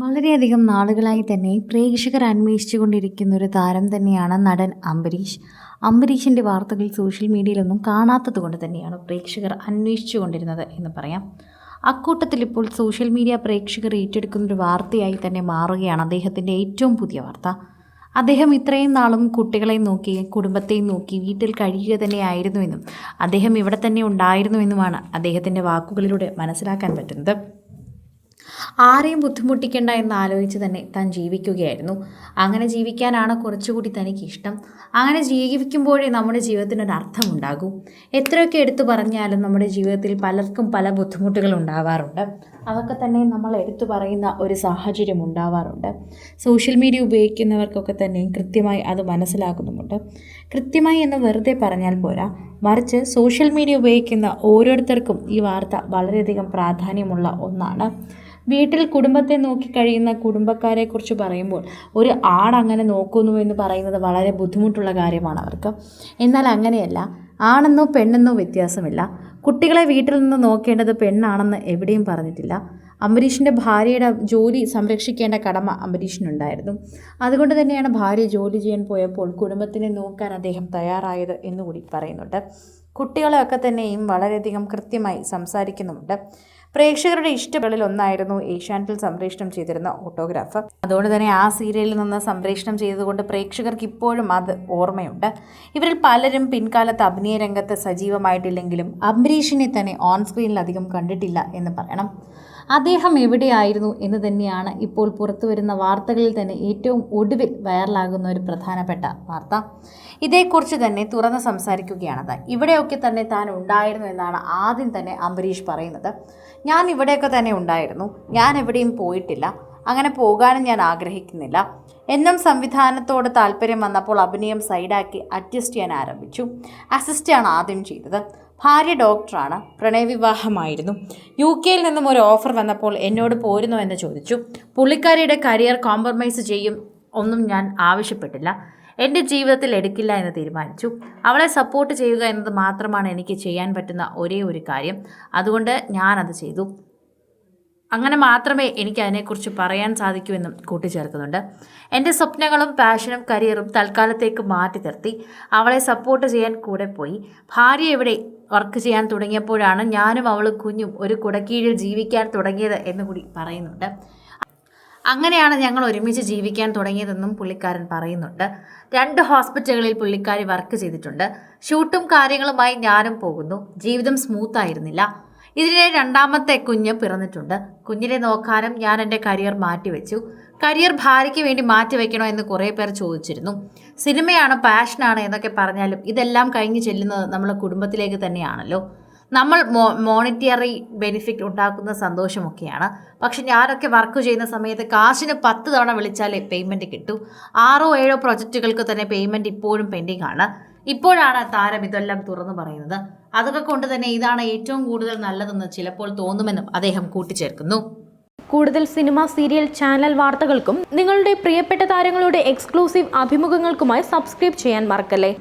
വളരെയധികം നാളുകളായി തന്നെ പ്രേക്ഷകർ അന്വേഷിച്ചു കൊണ്ടിരിക്കുന്ന ഒരു താരം തന്നെയാണ് നടൻ അംബരീഷ്. അംബരീഷിന്റെ വാർത്തകൾ സോഷ്യൽ മീഡിയയിലൊന്നും കാണാത്തത് കൊണ്ട് തന്നെയാണ് പ്രേക്ഷകർ അന്വേഷിച്ചു കൊണ്ടിരുന്നത് എന്ന് പറയാം. അക്കൂട്ടത്തിൽ ഇപ്പോൾ സോഷ്യൽ മീഡിയ പ്രേക്ഷകർ ഏറ്റെടുക്കുന്ന ഒരു വാർത്തയായി തന്നെ മാറുകയാണ് അദ്ദേഹത്തിന്റെ ഏറ്റവും പുതിയ വാർത്ത. അദ്ദേഹം ഇത്രയും നാളും കുട്ടികളെ നോക്കി കുടുംബത്തെയും നോക്കി വീട്ടിൽ കഴിയുക തന്നെയായിരുന്നുവെന്നും അദ്ദേഹം ഇവിടെ തന്നെ ഉണ്ടായിരുന്നുവെന്നുമാണ് അദ്ദേഹത്തിന്റെ വാക്കുകളിലൂടെ മനസ്സിലാക്കാൻ പറ്റുന്നത്. ആരെയും ബുദ്ധിമുട്ടിക്കേണ്ട എന്ന് ആലോചിച്ച് തന്നെ താൻ ജീവിക്കുകയായിരുന്നു. അങ്ങനെ ജീവിക്കാനാണ് കുറച്ചുകൂടി തനിക്ക് ഇഷ്ടം. അങ്ങനെ ജീവിക്കുമ്പോഴേ നമ്മുടെ ജീവിതത്തിനൊരു അർത്ഥമുണ്ടാകൂ. എത്രയൊക്കെ എടുത്തു പറഞ്ഞാലും നമ്മുടെ ജീവിതത്തിൽ പലർക്കും പല ബുദ്ധിമുട്ടുകൾ ഉണ്ടാവാറുണ്ട്. അതൊക്കെ തന്നെ നമ്മൾ എടുത്തു പറയുന്ന ഒരു സാഹചര്യം ഉണ്ടാവാറുണ്ട്. സോഷ്യൽ മീഡിയ ഉപയോഗിക്കുന്നവർക്കൊക്കെ തന്നെ കൃത്യമായി അത് മനസ്സിലാക്കുന്നുമുണ്ട്. കൃത്യമായി എന്ന് വെറുതെ പറഞ്ഞാൽ പോരാ. മറിച്ച് സോഷ്യൽ മീഡിയ ഉപയോഗിക്കുന്ന ഓരോരുത്തർക്കും ഈ വാർത്ത വളരെയധികം പ്രാധാന്യമുള്ള ഒന്നാണ്. വീട്ടിൽ കുടുംബത്തെ നോക്കി കഴിയുന്ന കുടുംബക്കാരെക്കുറിച്ച് പറയുമ്പോൾ ഒരു ആണങ്ങനെ നോക്കുന്നു എന്ന് പറയുന്നത് വളരെ ബുദ്ധിമുട്ടുള്ള കാര്യമാണ് അവർക്ക്. എന്നാൽ അങ്ങനെയല്ല. ആണെന്നോ പെണ്ണെന്നോ വ്യത്യാസമില്ല. കുട്ടികളെ വീട്ടിൽ നിന്ന് നോക്കേണ്ടത് പെണ്ണാണെന്ന് എവിടെയും പറഞ്ഞിട്ടില്ല. അംബരീഷിന്റെ ഭാര്യയുടെ ജോലി സംരക്ഷിക്കേണ്ട കടമ അംബരീഷിനുണ്ടായിരുന്നു. അതുകൊണ്ട് തന്നെയാണ് ഭാര്യ ജോലി ചെയ്യാൻ പോയപ്പോൾ കുടുംബത്തിനെ നോക്കാൻ അദ്ദേഹം തയ്യാറായത് എന്നുകൂടി പറയുന്നുണ്ട്. കുട്ടികളെയൊക്കെ തന്നെയും വളരെയധികം കൃത്യമായി സംസാരിക്കുന്നുമുണ്ട്. പ്രേക്ഷകരുടെ ഇഷ്ടങ്ങളിൽ ഒന്നായിരുന്നു ഏഷ്യാനെറ്റിൽ സംപ്രേഷണം ചെയ്തിരുന്ന ഓട്ടോഗ്രാഫ്. അതുകൊണ്ട് തന്നെ ആ സീരിയലിൽ നിന്ന് സംപ്രേഷണം ചെയ്തതുകൊണ്ട് പ്രേക്ഷകർക്ക് ഇപ്പോഴും അത് ഓർമ്മയുണ്ട്. ഇവരിൽ പലരും പിൻകാലത്ത് അഭിനയ രംഗത്ത് സജീവമായിട്ടില്ലെങ്കിലും അംബരീഷിനെ തന്നെ ഓൺ സ്ക്രീനിൽ അധികം കണ്ടിട്ടില്ല എന്ന് പറയണം. അദ്ദേഹം എവിടെയായിരുന്നു എന്ന് തന്നെയാണ് ഇപ്പോൾ പുറത്തു വരുന്ന വാർത്തകളിൽ തന്നെ ഏറ്റവും ഒടുവിൽ വൈറലാകുന്ന ഒരു പ്രധാനപ്പെട്ട വാർത്ത. ഇതേക്കുറിച്ച് തന്നെ തുറന്ന് സംസാരിക്കുകയാണത് താൻ ഇവിടെയൊക്കെ തന്നെ താൻ ഉണ്ടായിരുന്നു എന്നാണ് ആദ്യം തന്നെ അംബരീഷ് പറയുന്നത്. ഞാൻ ഇവിടെയൊക്കെ തന്നെ ഉണ്ടായിരുന്നു. ഞാൻ എവിടെയും പോയിട്ടില്ല. അങ്ങനെ പോകാനും ഞാൻ ആഗ്രഹിക്കുന്നില്ല. എന്നും സംവിധാനത്തോട് താല്പര്യം വന്നപ്പോൾ അഭിനയം സൈഡാക്കി അഡ്ജസ്റ്റ് ചെയ്യാൻ ആരംഭിച്ചു. അസിസ്റ്റാണ് ആദ്യം ചെയ്തത്. ഭാര്യ ഡോക്ടറാണ് പ്രണയവിവാഹമായിരുന്നു. യു കെയിൽ നിന്നും ഒരു ഓഫർ വന്നപ്പോൾ എന്നോട് പോരുന്നോ എന്ന് ചോദിച്ചു. പുള്ളിക്കാരിയുടെ കരിയർ കോംപ്രമൈസ് ചെയ്യും ഒന്നും ഞാൻ ആവശ്യപ്പെട്ടില്ല. എന്റെ ജീവിതത്തിൽ എടുക്കില്ല എന്ന് തീരുമാനിച്ചു. അവളെ സപ്പോർട്ട് ചെയ്യുക എന്നത് മാത്രമാണ് എനിക്ക് ചെയ്യാൻ പറ്റുന്ന ഒരേ ഒരു കാര്യം. അതുകൊണ്ട് ഞാനത് ചെയ്തു. അങ്ങനെ മാത്രമേ എനിക്ക് അതിനെക്കുറിച്ച് പറയാൻ സാധിക്കൂ എന്നും കൂട്ടിച്ചേർക്കുന്നുണ്ട്. എന്റെ സ്വപ്നങ്ങളും പാഷനും കരിയറും തൽക്കാലത്തേക്ക് മാറ്റി നിർത്തി. അവളെ സപ്പോർട്ട് ചെയ്യാൻ കൂടെ പോയി. ഭാര്യ എവിടെ വർക്ക് ചെയ്യാൻ തുടങ്ങിയപ്പോഴാണ് ഞാനും അവളും കുഞ്ഞും ഒരു കുടക്കീഴിൽ ജീവിക്കാൻ തുടങ്ങിയത് എന്നുകൂടി പറയുന്നുണ്ട്. അങ്ങനെയാണ് ഞങ്ങൾ ഒരുമിച്ച് ജീവിക്കാൻ തുടങ്ങിയതെന്നും പുള്ളിക്കാരൻ പറയുന്നുണ്ട്. രണ്ട് ഹോസ്പിറ്റലുകളിൽ പുള്ളിക്കാരി വർക്ക് ചെയ്തിട്ടുണ്ട്. ഷൂട്ടും കാര്യങ്ങളുമായി ഞാനും പോകുന്നു. ജീവിതം സ്മൂത്ത് ആയിരുന്നില്ല. ഇതിലെ രണ്ടാമത്തെ കുഞ്ഞ് പിറന്നിട്ടുണ്ട്. കുഞ്ഞിനെ നോക്കാനും ഞാൻ എന്റെ കരിയർ മാറ്റിവെച്ചു. കരിയർ ഭാര്യയ്ക്ക് വേണ്ടി മാറ്റി മാറ്റിവെക്കണോ എന്ന് കുറേ പേർ ചോദിച്ചിരുന്നു. സിനിമയാണ് പാഷനാണ് എന്നൊക്കെ പറഞ്ഞാലും ഇതെല്ലാം കഴിഞ്ഞ് ചെല്ലുന്നത് നമ്മളെ കുടുംബത്തിലേക്ക് തന്നെയാണല്ലോ. നമ്മൾ മോ മോണിറ്ററി ബെനിഫിറ്റ് ഉണ്ടാക്കുന്ന സന്തോഷമൊക്കെയാണ്. പക്ഷെ ഞാനൊക്കെ വർക്ക് ചെയ്യുന്ന സമയത്ത് കാശിന് പത്ത് തവണ വിളിച്ചാലേ പേയ്മെന്റ് കിട്ടും. ആറോ ഏഴോ പ്രൊജക്റ്റുകൾക്ക് തന്നെ പേയ്മെന്റ് ഇപ്പോഴും പെൻഡിങ് ആണ്. ഇപ്പോഴാണ് താരം ഇതെല്ലാം തുറന്നു പറയുന്നത്. അതൊക്കെ കൊണ്ട് തന്നെ ഇതാണ് ഏറ്റവും കൂടുതൽ നല്ലതെന്ന് ചിലപ്പോൾ തോന്നുമെന്നും അദ്ദേഹം കൂട്ടിച്ചേർക്കുന്നു. കൂടുതൽ സിനിമ സീരിയൽ ചാനൽ വാർത്തകൾക്കും നിങ്ങളുടെ പ്രിയപ്പെട്ട താരങ്ങളുടെ എക്സ്ക്ലൂസീവ് അഭിമുഖങ്ങൾക്കുമായി സബ്സ്ക്രൈബ് ചെയ്യാൻ മറക്കല്ലേ?